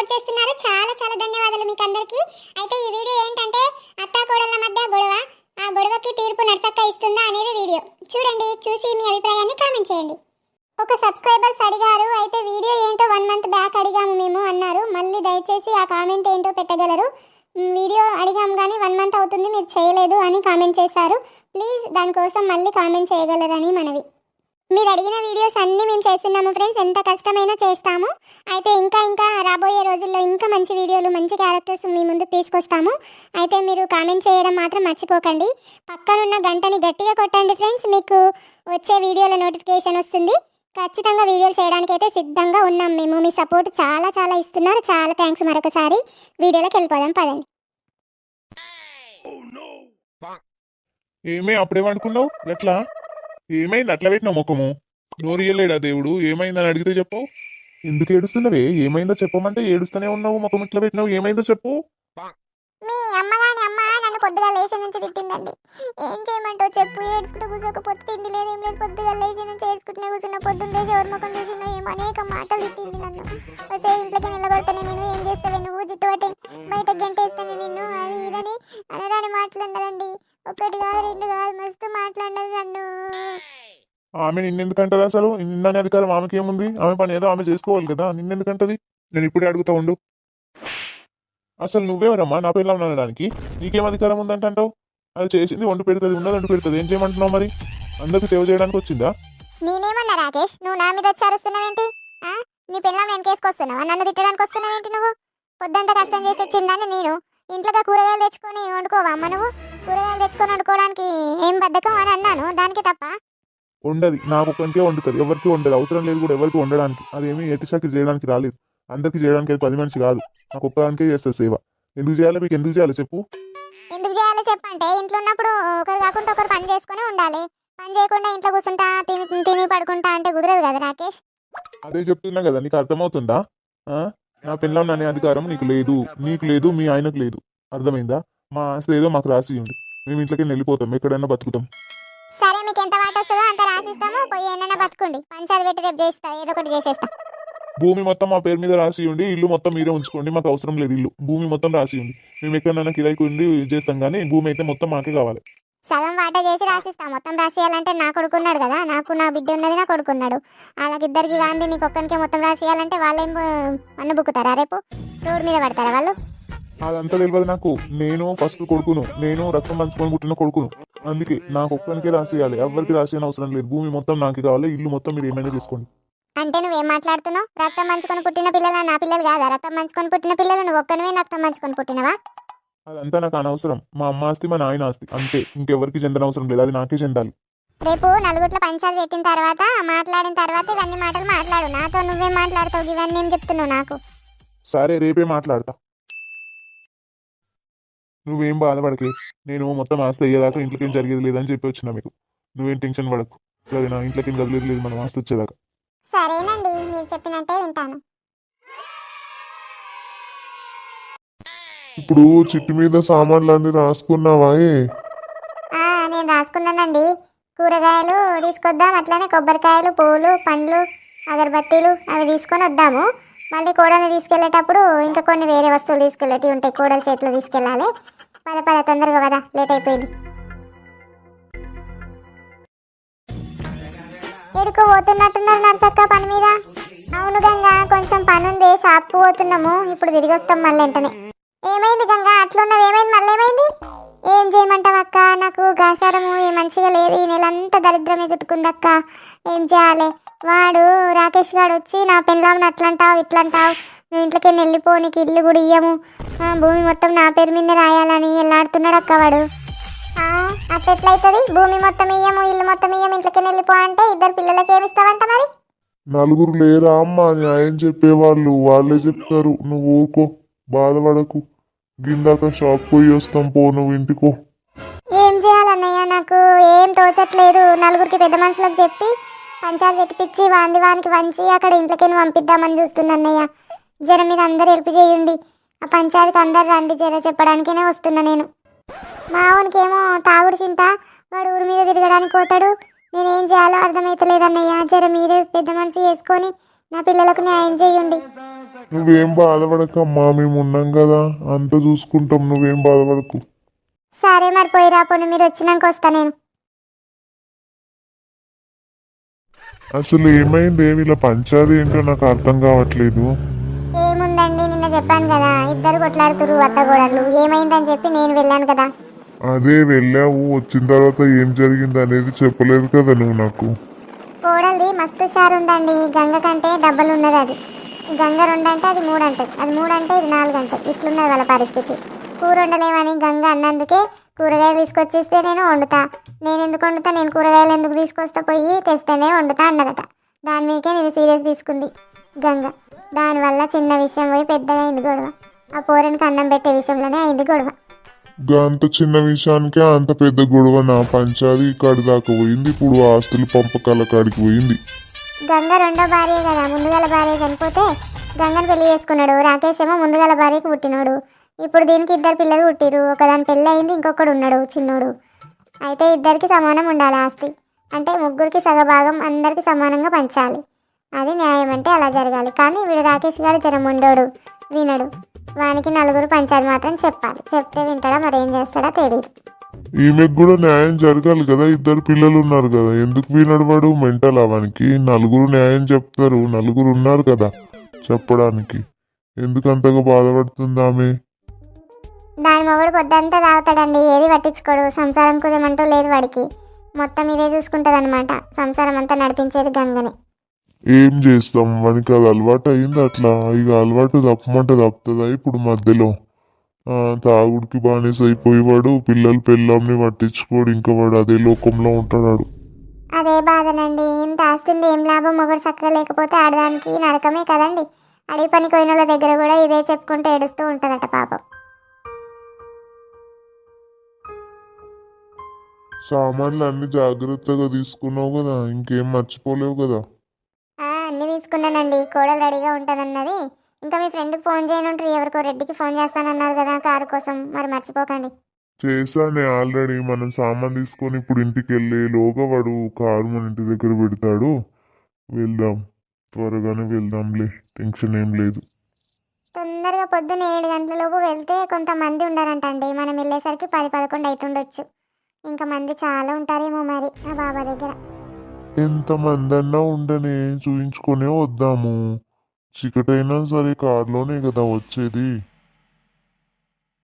Support చేస్తున్నారు. చాలా చాలా ధన్యవాదాలు మీకు అందరికీ అయితే ఈ వీడియో ఏంటంటే అత్తా కోడళ్ళ మధ్య గొడవ ఆ గొడవకి తీర్పు నర్సక్క ఇస్తుందా అనేది వీడియో. చూడండి చూసి మీ అభిప్రాయాన్ని కామెంట్ చేయండి. ఒక సబ్స్క్రైబర్స్ అడిగారు అయితే వీడియో ఏంటో వన్ మంత్ బ్యాక్ అడిగాము మేము అన్నారు. మళ్ళీ దయచేసి ఆ కామెంట్ ఏంటో పెట్టగలరు. వీడియో అడిగాము కానీ వన్ మంత్ అవుతుంది మీరు చేయలేదు అని కామెంట్ చేశారు. ప్లీజ్ దానికోసం మళ్ళీ కామెంట్ చేయగలరని మనవి. మీరు అడిగిన వీడియోస్ అన్నీ మేము చేస్తున్నాము ఫ్రెండ్స్ ఎంత కష్టమైనా చేస్తాము. అయితే ఇంకా ఇంకా రాబోయే రోజుల్లో ఇంకా మంచి వీడియోలు మంచి క్యారెక్టర్స్ మీ ముందు తీసుకొస్తాము. అయితే మీరు కామెంట్ చేయడం మాత్రం మర్చిపోకండి. పక్కనున్న గంటని గట్టిగా కొట్టండి ఫ్రెండ్స్ మీకు వచ్చే వీడియోల నోటిఫికేషన్ వస్తుంది. ఖచ్చితంగా వీడియోలు చేయడానికి అయితే సిద్ధంగా ఉన్నాం మేము. మీ సపోర్ట్ చాలా చాలా ఇస్తున్నారు. చాలా థ్యాంక్స్ మరొకసారి. వీడియోలోకి వెళ్ళిపోదాం పదండి. ఏమే అప్పుడేమనుకున్నావు? ఎట్లా? ఏమైంది? అట్లా పెట్టిన ముఖము. నోరియలేడా దేవుడు? ఏమైందని అడిగితే చెప్పు. ఎందుకు ఏడుస్తున్నావే? ఏమైందో చెప్పమంటే ఏడుస్తూనే ఉన్నావు ముఖం ఇట్లా పెట్టినావు. ఏమైందో చెప్పు. మీ అమ్మగారు పొద్దుగా లేచి నుంచి తిట్టిందండి. ఏం చేయమంటావు చెప్పు ఏడ్చుకుంటూ కూర్చోకపోతే తిండి లేదు ఏం లేదు పొద్దుగా లేచి నుంచి ఏడ్చుకుంటూనే కూర్చున్న పొద్దున్న లేచి ఎవరి ముఖం చూసినా ఏమో అనేక మాటలు తిట్టింది నన్ను. వస్తే ఇంట్లోకి నిలబడతాను నేను ఏం చేస్తావు నువ్వు జుట్టు పట్టి బయట గంటేస్తాను నిన్ను అది ఇదని అనరాని మాట్లాడదండి ఒకటి కాదు రెండు కాదు మస్తు మాట్లాడదు నన్ను. ఆమె నిన్నెందుకంటది అసలు? నిన్ననే అధికారం ఆమెకి ఏముంది ఆమె పని ఏదో ఆమె చేసుకోవాలి కదా నిన్నెందుకంటది? నేను ఇప్పుడే అడుగుతా ఉండు. అసలు నువ్వెవరమ్మా? నా పిల్లలు అనడానికి నీకేం అధికారం ఉందంటావు అది చేసింది వండు పెడుతుంది ఉన్నది వండు పెడుతుంది. ఏం చేయమంటున్నావు మరి? అందరికి సేవ చేయడానికి వచ్చిందా? నేనేమన్నా రాకేష్? నువ్వు నా మీద వచ్చి అరుస్తున్నావేంటి? ఆ? నీ పిల్లం వెనకేసుకొస్తున్నావా నన్ను తిట్టడానికి వస్తున్నావేంటి నువ్వు? పొద్దంతా కష్టం చేసి వచ్చిందని నేను. ఇంట్లోకి కూరగాయలు తెచ్చుకొని వండుకోవా అమ్మ నువ్వు? కూరగాయలు తెచ్చుకొని వండుకోవడానికి ఏం బద్ధకం అని అన్నాను. దానికి తప్ప. ఉండదు నాకు ఒక్కరికే వండుతుంది. ఎవరికి ఉండదు అవసరం లేదు కూడా ఎవరికి వండడానికి. అదేమి ఎటిసాకి చేయడానికి రాలేదు. అందరికి చేయడానికి అది పది మనిషి కాదు. నాకు ఒక్కదానికే చేస్తుంది సేవ. ఎందుకు చేయాలి? మీకు ఎందుకు చేయాలి? చెప్పు. ఎందుకు చేయాలో చెప్పంటే ఇంట్లో ఉన్నప్పుడు ఒకరు కాకుండా ఒకరు పని చేసుకుని ఉండాలి. పని చేయకుండా ఇంట్లో కూర్చుంటా తిని తిని పడుకుంటా అంటే కుదరదు కదా రాకేష్? అదే చెప్తున్నా కదా నీకు అర్థమవుతుందా? నా పిల్లం అనే అధికారం నీకు లేదు. నీకు లేదు మీ ఆయనకు లేదు. అర్థమైందా? మా ఆస్తి ఏదో మాకు రాసి ఉంది. మేము ఇంట్లోకి వెళ్ళిపోతాం. ఎక్కడైనా బతుకుతాం. సరే మీకు ఎంత వాట వస్తుందో అంత రాసిస్తాము. పోయి ఏమైనా బతుకోండి. పంచాయతీ పెట్టి రేపు చేస్తా. ఏదో ఒకటి చేసేస్తా. భూమి మొత్తం మా పేరు మీద రాసి ఉండి ఇల్లు మొత్తం మీరే ఉంచుకోండి మాకు అవసరం లేదు ఇల్లు. భూమి మొత్తం రాసి ఉంది మేము ఎక్కడైనా కిరాయికి ఉండి చేస్తాం కానీ భూమి అయితే మొత్తం మాకే కావాలి. సగం వాట చేసి రాసిస్తా. మొత్తం రాసియాలంటే నా కొడుకున్నాడు కదా. నాకు నా బిడ్డ ఉన్నది నా కొడుకున్నాడు. వాళ్ళకిద్దరికి గాంధీ నీకు ఒక్కనికే మొత్తం రాసియాలంటే వాళ్ళేం అన్న బుక్కుతారా రేపు? రోడ్డు మీద పడతారా వాళ్ళు? అదంతా తెలియదు నాకు. నేను ఫస్ట్ కొడుకును. నేను రక్తం పంచుకొని పుట్టిన కొడుకును. అందుకే నాకు ఒక్కరికే రాసేయాలి. ఎవరికి రాసేయని అవసరం లేదు. భూమి మొత్తం నాకే కావాలి. ఇల్లు మొత్తం మీరు ఏమైనా చేసుకోండి. అంటే నువ్వేం మాట్లాడుతున్నావు? రక్తం పంచుకొని పుట్టిన పిల్లలు? నా పిల్లలు కాదా? రక్తం పంచుకొని పుట్టిన పిల్లలు? నువ్వు ఒక్కనివే రక్తం పంచుకొని పుట్టినవా? అదంతా నాకు అనవసరం. మా అమ్మ ఆస్తి మా నాయన ఆస్తి. అంతే. ఇంకెవరికి చెందన అవసరం లేదు. అది నాకే చెందాలి. రేపు నలుగుట్ల పంచాయతీ పెట్టిన తర్వాత మాట్లాడిన తర్వాత ఇవన్నీ మాటలు మాట్లాడు. నాతో నువ్వేం మాట్లాడతావు? ఇవన్నీ ఏం చెప్తున్నావు నాకు? సరే రేపే మాట్లాడతా. నువ్వేం బాధపడకే. నేను మొత్తం ఆస్తి అయ్యేదాకా ఇంట్లోకి ఏం జరిగేది లేదని చెప్పి వచ్చిన మీకు. నువ్వేం టెన్షన్ పడకు. సరేనా? ఇంట్లోకి ఏం కదిలేదు లేదు. మనం ఆస్తి వచ్చేదాకా. సరేనండి మీరు చెప్పినట్టే వింటాను. ఇప్పుడు చిట్టు మీద సామాన్లు అన్ని రాసుకున్నావా ఆ, నేను రాసుకున్నానండి. కూరగాయలు తీసుకొద్దాం అట్లానే కొబ్బరికాయలు పూలు పండ్లు అగరబత్తీలు అవి తీసుకొని వద్దాము. మళ్ళీ కోడని తీసుకెళ్ళేటప్పుడు ఇంకా కొన్ని వేరే వస్తువులు తీసుకెళ్ళేటివి ఉంటాయి. కోడల చేతిలో తీసుకెళ్ళాలి. పద పద తొందరగా పద లేట్ అయిపోయింది. ఎడుకు పోతున్నట్టున్నారు నర్సక్క పని మీద? అవును గంగా కొంచెం పని ఉంది షాప్కు పోతున్నాము. ఇప్పుడు తిరిగి వస్తాం మళ్ళీ వెంటనే. ఏమైంది గంగా? అట్లున్నావు ఏమైంది? మళ్ళీ ఏమైంది? ఏం చేయమంటావు అక్క నాకు గాసారము ఏ మంచిగా లేదు. ఈ నెలంతా దరిద్రమే చుట్టుకుందక్క. ఏం చేయాలి? వాడు రాకేష్ గారు వచ్చి నా పెళ్ళామని అట్లంటావు ఇట్లంటావు. నువ్వు ఇంట్లోకి వెళ్ళిపో నీకు ఇల్లు కూడా ఇయ్యము. భూమి మొత్తం నా పేరు మీద రాయాలని వెళ్ళాడుతున్నాడు అక్క వాడు. అట్లా ఎట్లయితుంది భూమి మొత్తం ఇయ్యము ఇల్లు మొత్తం ఇయ్యము ఇంట్లోకి వెళ్ళిపో అంటే ఇద్దరు పిల్లలకి ఏమిస్తావంట మరి? నలుగురు లేరా అమ్మా న్యాయం చెప్పేవాళ్ళు. వాళ్ళే చెప్తారు నువ్వు ఊరుకో బాధపడకు. గిందాక షాప్ పోయి వస్తాం పో నువ్వు ఇంటికో. ఏం చేయాలన్నయ్య? నాకు ఏం తోచట్లేదు. నలుగురికి పెద్ద మనుషులకు చెప్పి పంచాయతీ పెట్టిపిచ్చి వాంది వానికి వంచి అక్కడ ఇంట్లోకి పంపిద్దామని చూస్తున్నాన్నయ్య. జర మీరు అందరు హెల్ప్ చేయండి. ఆ పంచాయతీకి అందరు రండి జర చెప్పడానికనే వస్తున్నా నేను. మా ఏమో తాగుడు చింత. వాడు ఊరి మీద తిరగడానికి పోతాడు. నేనేం చేయాలో అర్థమైతలేదన్నయ్య జర మీరే పెద్ద మనిషి వేసుకొని నా పిల్లలకు న్యాయం చేయండి. నువ్వేం బాధపడకమ్మా మేము ఉన్నాం కదా. అంత చూసుకుంటాం నువ్వేం బాధపడకు. సరే మరి పోయి రాపోండి మీరు వచ్చినాక వస్తా నేను. అసలు ఏమైంది? వీళ్ళ పంచాది ఏంటో నాకు అర్థం కావట్లేదు. ఏముందండి? నిన్న చెప్పాను కదా ఇద్దరు కొట్లాడుతురు అత్తగోడలు ఏమైందని చెప్పి నేను వెళ్ళాను కదా. అదే వెళ్ళావు వచ్చిన తర్వాత ఏం జరిగింది అనేది చెప్పలేదు కదా నువ్వు నాకు. కోడలిది మస్తు షార్ ఉందండి గంగ కంటే డబ్బులు ఉన్నది అది గంగ రెండు అంటే అది మూడు అంటది అది మూడు అంటే ఇది నాలుగు అంటది ఇట్లున్నది వాళ్ళ పరిస్థితి. కూర వండలేమని గంగ అన్నందుకే కూరగాయలు తీసుకొచ్చిస్తే నేను వండుతా. నేను ఎందుకు వండుతా? నేను కూరగాయలు ఎందుకు తీసుకొస్తా? పోయి తెస్తేనే వండుతా అన్నదట. దాని మీదకే నేను సీరియస్ తీసుకుంది గంగ. దానివల్ల చిన్న విషయం పోయి పెద్దగా అయింది గొడవ. ఆ పోరనికి అన్నం పెట్టే విషయంలోనే అయింది గొడవ. అంత చిన్న విషయానికే అంత పెద్ద గొడవ నా పంచాది. ఇక్కడి దాకా పోయింది. ఇప్పుడు ఆస్తులు పంపకాల కాడికి పోయింది. గంగ రెండో భార్య కదా. ముందుగల భార్య చనిపోతే గంగను పెళ్ళి చేసుకున్నాడు. రాకేష్ ఏమో ముందుగల భార్యకి పుట్టినాడు. ఇప్పుడు దీనికి ఇద్దరు పిల్లలు పుట్టిరు ఒకదాని పెళ్ళి అయింది ఇంకొకడు ఉన్నాడు చిన్నోడు. అయితే ఇద్దరికి సమానం ఉండాలి ఆస్తి. అంటే ముగ్గురికి సగభాగం అందరికి సమానంగా పంచాలి. అది న్యాయం అంటే అలా జరగాలి. కానీ వీడు రాకేష్ గారు జనం ఉండోడు వినడు. వానికి నలుగురు పంచాలి మాత్రం చెప్పాలి. చెప్తే వింటాడా మరి ఏం చేస్తాడో తెలియదు ఈమెకు కూడా న్యాయం జరగాలి కదా. ఇద్దరు పిల్లలు ఉన్నారు కదా. ఎందుకు వినడవాడు మెంటల్ అవనికి నలుగురు న్యాయం చెప్తారు. నలుగురు ఉన్నారు కదా చెప్పడానికి. ఎందుకు అంతగా బాధపడుతుంది ఆమె? దాని మొగుడు పొద్దంతా తాగుతాడండి. ఏది పట్టించుకోడు. సంసారం కుదేమంటూ లేదు వాడికి. మొత్తం ఇదే చూసుకుంటుంది అనమాట సంసారం అంతా నడిపించేది గంగనే. ఏం చేస్తాం? వానికి అది అలవాటు అయింది అట్లా. ఇక అలవాటు తప్పమంటే తప్పుతుందా ఇప్పుడు మధ్యలో? ఆ, తాగుడికి బానిస అయిపోయేవాడు పిల్లలు పెళ్ళాంని పట్టించుకోడు ఇంకా వాడు అదే లోకంలో ఉంటాడు అదే బాధనండి ఇంత ఆస్తుండి ఏం లాభం? మొగుడు చక్కగా లేకపోతే ఆడదానికి నరకమే కదండి. అడవి పని కోయిన వాళ్ళ దగ్గర కూడా ఇదే చెప్పుకుంటూ ఏడుస్తూ ఉంటుందట పాపం. సామాన్లు అన్ని జాగ్రత్తగా తీసుకున్నావు కదా. ఇంకేం మర్చిపోలేవు కదా? తీసుకున్నానండి. కోడలు రెడీగా ఉంటుందన్నది. ఇంకా మీ ఫ్రెండ్కి ఫోన్ చేయనుంటారు ఎవరికో రెడ్డికి ఫోన్ చేస్తానన్నారు కదా కారు కోసం. మరి మర్చిపోకండి. చేశానే ఆల్రెడీ మనం సామాన్ తీసుకొని ఇప్పుడు ఇంటికి వెళ్ళి లోగా వాడు కారు మన ఇంటి దగ్గర పెడతాడు. వెళ్దాం. త్వరగానే వెళ్దాంలే. టెన్షన్ ఏం లేదు. తొందరగా పొద్దున్న ఏడు గంటలలోపు వెళ్తే కొంతమంది ఉండారంటండి. మనం వెళ్ళేసరికి పది పదకొండు అవుతుండొచ్చు ఇంకా మంది చాలా ఉంటారేమో మరి ఆ బాబా దగ్గర. ఎంతమందన్నా ఉండని చూయించుకొనే వద్దాము. చీకటైనా సరే కారులోనే కదా వచ్చేది.